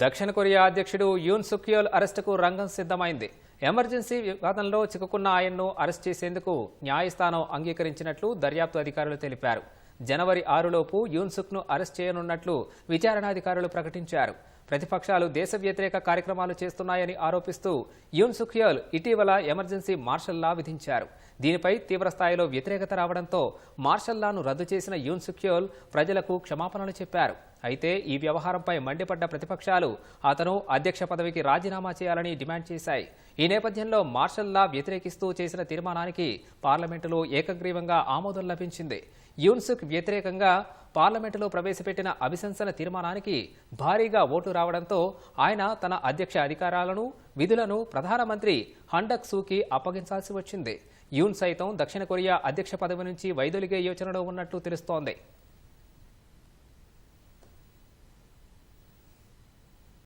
దక్షిణ కొరియా అధ్యక్షుడు యూన్ సుక్యోల్ అరెస్టుకు రంగం సిద్ధమైంది. ఎమర్జెన్సీ వివాదంలో చిక్కుకున్న ఆయన్ను అరెస్ట్ చేసేందుకు న్యాయస్థానం అంగీకరించినట్లు దర్యాప్తు అధికారులు తెలిపారు. జనవరి ఆరులోపు యూన్సుక్ను అరెస్ట్ చేయనున్నట్లు విచారణాధికారులు ప్రకటించారు. ప్రతిపక్షాలు దేశ వ్యతిరేక కార్యక్రమాలు చేస్తున్నాయని ఆరోపిస్తూ యూన్ సుఖ్యోల్ ఇటీవల ఎమర్జెన్సీ మార్షల్ లా విధించారు. దీనిపై తీవ్రస్థాయిలో వ్యతిరేకత రావడంతో మార్షల్ లాను రద్దు చేసిన యూన్ సుఖ్యోల్ ప్రజలకు క్షమాపణలు చెప్పారు. అయితే ఈ వ్యవహారంపై మండిపడ్డ ప్రతిపక్షాలు అతను అధ్యక్ష పదవికి రాజీనామా చేయాలని డిమాండ్ చేశాయి. ఈ నేపథ్యంలో మార్షల్ లా వ్యతిరేకిస్తూ చేసిన తీర్మానానికి పార్లమెంటులో ఏకగ్రీవంగా ఆమోదం లభించింది. యూన్సుక్ వ్యతిరేకంగా పార్లమెంటులో ప్రవేశపెట్టిన అభిశంసన తీర్మానానికి భారీగా ఓటు రావడంతో ఆయన తన అధ్యక్ష అధికారాలను విధులను ప్రధానమంత్రి హండక్ సూకి అప్పగించాల్సి వచ్చింది. యూన్ సైతం దక్షిణ కొరియా అధ్యక్ష పదవి నుంచి వైదొలిగే యోచనలో ఉన్నట్లు తెలుస్తోంది.